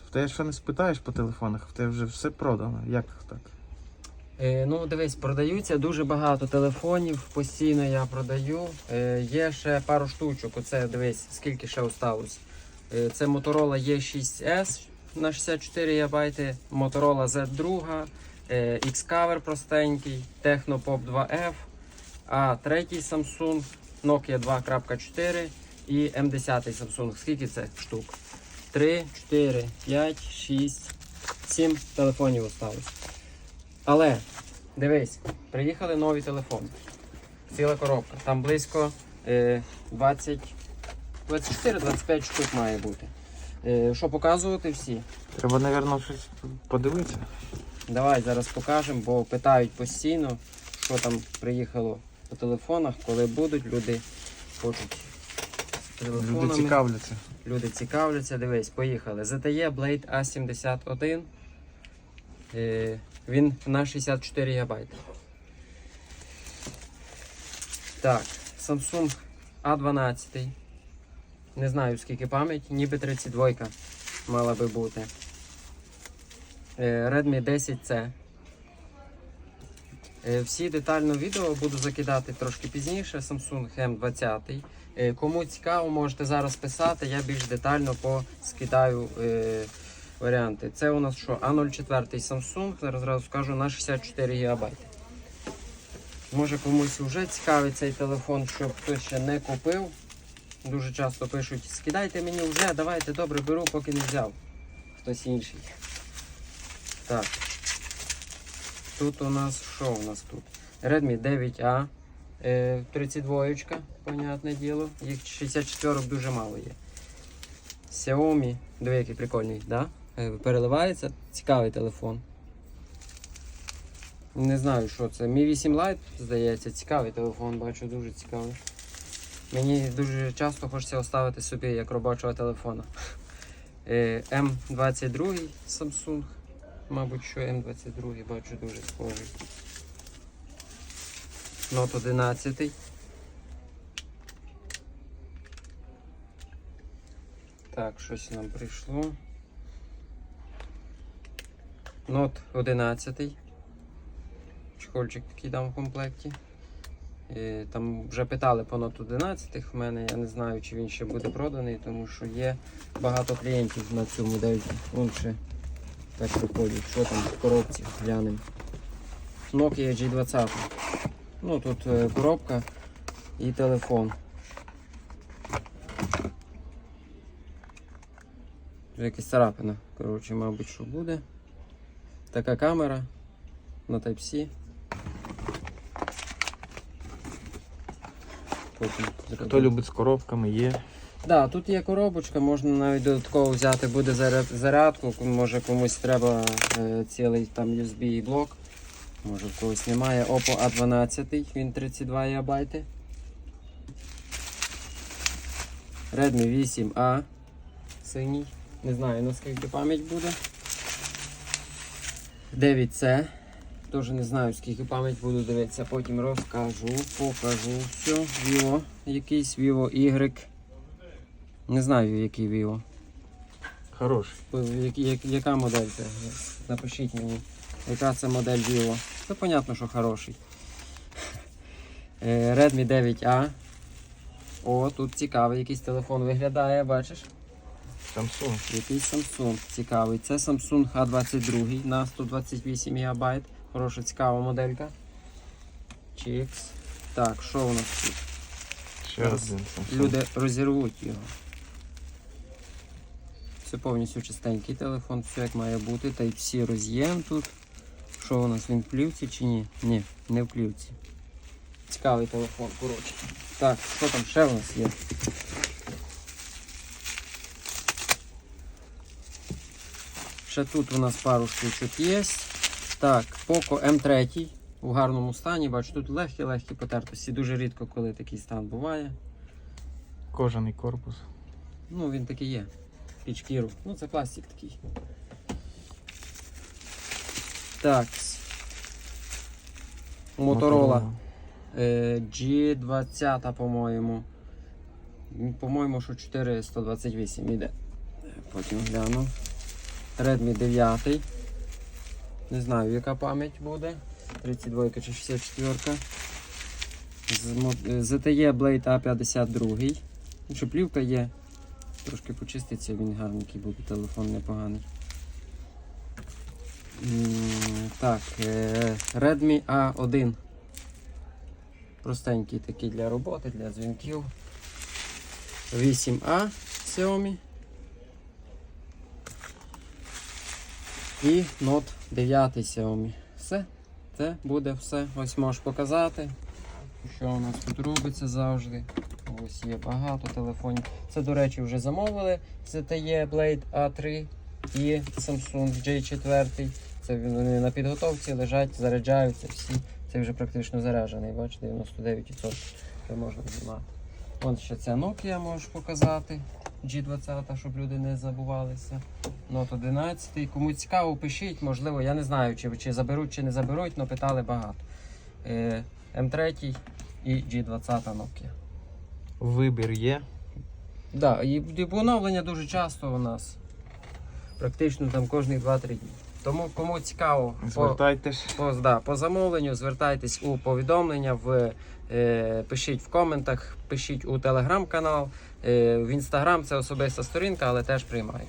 В тебе ще не спитаєш по телефонах, в тебе вже все продано. Як так? Е, ну, дивись, продаються дуже багато телефонів, постійно я продаю. Е, є ще пару штучок. Оце дивись, скільки ще осталось. Е, це Motorola E6S на 64 ГБ, Motorola Z2, е, Xcover простенький, Technopop 2F, а третій Samsung Nokia 2.4 і M10 Samsung. Скільки це штук? 3, 4, 5, 6, 7 телефонів осталось. Але дивись, приїхали нові телефони. Ціла коробка. Там близько е, 20, 24-25 штук має бути. Е, що показувати всі? Треба, мабуть, щось подивитися. Давай зараз покажемо, бо питають постійно, що там приїхало по телефонах, коли будуть. Люди хочуть телефонами. Люди цікавляться. Люди цікавляться, дивись, поїхали. ZTE Blade A71. Е, він на 64 ГБ. Так, Samsung A12. Не знаю скільки пам'ять, ніби 32 мала би бути. Е, Redmi 10C. Е, Всі детально відео буду закидати трошки пізніше. Samsung M20. Е, Кому цікаво, можете зараз писати, я більш детально поскидаю е, варіанти. Це у нас що? A04 Samsung, зараз зразу скажу на 64 ГБ. Може комусь вже цікавий цей телефон, щоб хтось ще не купив. Дуже часто пишуть, скидайте мені вже, давайте добре беру, поки не взяв. Хтось інший. Так. Тут у нас що у нас тут? Redmi 9A. Е, 32, понятне діло. Їх 64 дуже мало є. Xiaomi, диви, який прикольний, да? Е, переливається. Цікавий телефон. Не знаю, що це. Mi 8 Lite, здається, цікавий телефон, бачу, дуже цікавий. Мені дуже часто хочеться оставити собі як робочого телефона. Е, М22 Samsung. Мабуть, що М22 бачу дуже схожий. Note 11. Так, щось нам прийшло. Note 11. Чехольчик такий там в комплекті. Е, Там вже питали по Note 11 в мене. Я не знаю, чи він ще буде проданий, тому що є багато клієнтів на цю модель. Вон ще так приходять. Що там в коробці? Глянемо. Nokia G20. Ну тут е, коробка і телефон. Вже якась царапина, коротше, мабуть, що буде. Така камера на Type-C. Хто любить з коробками, є. Да, тут є коробочка, можна навіть додатково взяти буде зарядку, може комусь треба е, цілий там USB блок. Може в когось немає. Oppo A12, він 32 ГБ. Redmi 8A синій. Не знаю наскільки пам'ять буде. 9C. Теж не знаю скільки пам'ять буду дивитися, потім розкажу, покажу все. Vivo, якийсь Vivo Y. Не знаю, який Vivo. Хороший. Як, як, яка модель це? Напишіть мені, яка це модель Vivo. Це понятно, що хороший. Е, Redmi 9A. О, тут цікавий якийсь телефон виглядає, бачиш? Samsung. Якийсь Samsung цікавий. Це Samsung A22 на 128 ГБ. Хороша цікава моделька. Чікс. Так, що у нас тут? Ще Зараз один Samsung. Люди розірвуть його. Це повністю чистенький телефон, все як має бути. Type-C роз'єм тут. Що у нас він в плівці чи ні? Ні, не в плівці. Цікавий телефон, коротше. Так, що там ще у нас є? Ще тут у нас пару штучок є. Так, Poco M3 в гарному стані. Бачу, тут легкі-легкі потертості. Дуже рідко, коли такий стан буває. Кожаний корпус. Ну, він такий є. Під шкіру. Ну, це пластик такий. Так. Моторола е, G20, по-моєму. По-моєму, що 428 іде. Потім гляну. Redmi 9. Не знаю, яка пам'ять буде. 32 чи 64. З мо- е, ZTE Blade A52. Ну, що плівка є. Трошки почиститься, він гарненький буде, телефон непоганий. Так, е, Redmi A1. Простенький такий для роботи, для дзвінків. 8A Xiaomi. І Note 9 Xiaomi. Все. Це буде все. Ось можеш показати. Що у нас тут робиться завжди. Ось є багато телефонів. Це, до речі, вже замовили. ZTE Blade A3 і Samsung J4. Це вони на підготовці лежать, заряджаються всі. Це вже практично заряджений, бачите, 99% вже можна знімати. Вон ще ця Nokia можеш показати. G20, щоб люди не забувалися. Note 11. Кому цікаво, пишіть, можливо, я не знаю, чи, чи заберуть, чи не заберуть, але питали багато. Е, М3 і G20 Nokia. Вибір є. Да, і, і оновлення дуже часто у нас. Практично там кожні 2-3 дні. Тому кому цікаво, по, Звертайтесь. по, да, по замовленню, звертайтесь у повідомлення, в, е, пишіть в коментах, пишіть у телеграм-канал. Е, в інстаграм це особиста сторінка, але теж приймаю.